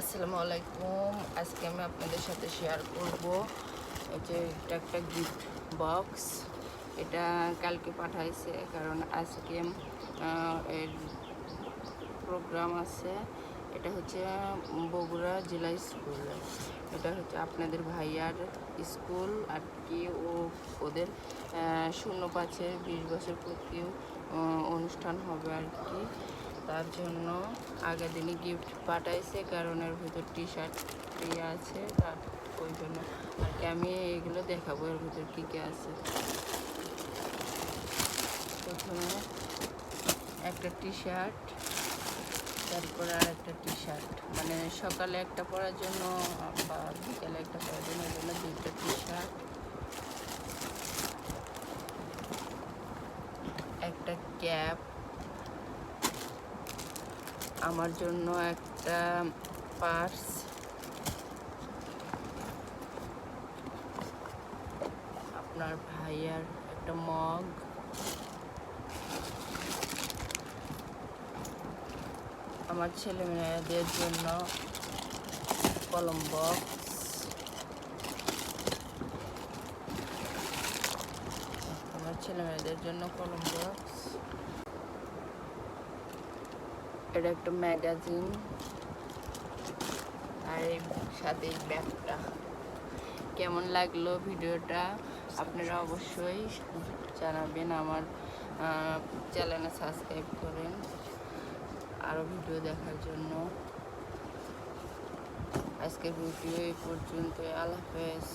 আসসালামু আলাইকুম। আজকে আমি আপনাদের সাথে শেয়ার করব যে এটা একটা গিফট বক্স এটা কালকে পাঠাইছে কারণ আজকে এর প্রোগ্রাম আছে। এটা হচ্ছে বগুড়া জেলা স্কুল এটা হচ্ছে আপনাদের ভাইয়ার স্কুল আর কি ও ওদের শূন্য পাঁচের বিশ বছর পূর্তি আহ, অনুষ্ঠান হবে আর কি। তার জন্য আগের দিনে গিফট পাঠাইছে, কারণ এর ভিতর টি শার্ট ইয়ে আছে, তার ওই জন্য। আর কি আমি এগুলো দেখাবো, এর ভিতর কী কী আছে। প্রথমে একটা টি শার্ট তারপরে আর একটা টি শার্ট মানে সকালে একটা পরার জন্য বা বিকালে একটা পরার জন্য ওই জন্য দুইটা টি শার্ট একটা ক্যাপ আমার জন্য একটা পার্স। আপনার ভাইয়ার একটা মগ। আমার ছেলে মেয়েদের জন্য কলম বক্স। আমার ছেলে মেয়েদের জন্য কলম বক্স। এটা একটা ম্যাগাজিন। আর এই সাথে এই ব্যাগটা। কেমন লাগল ভিডিওটা? আপনারা অবশ্যই জানাবেন আমার চ্যানেলে সাবস্ক্রাইব করেন আরও ভিডিও দেখার জন্য। আজকের ভিডিও এই পর্যন্ত আল্লাহ হাফেজ।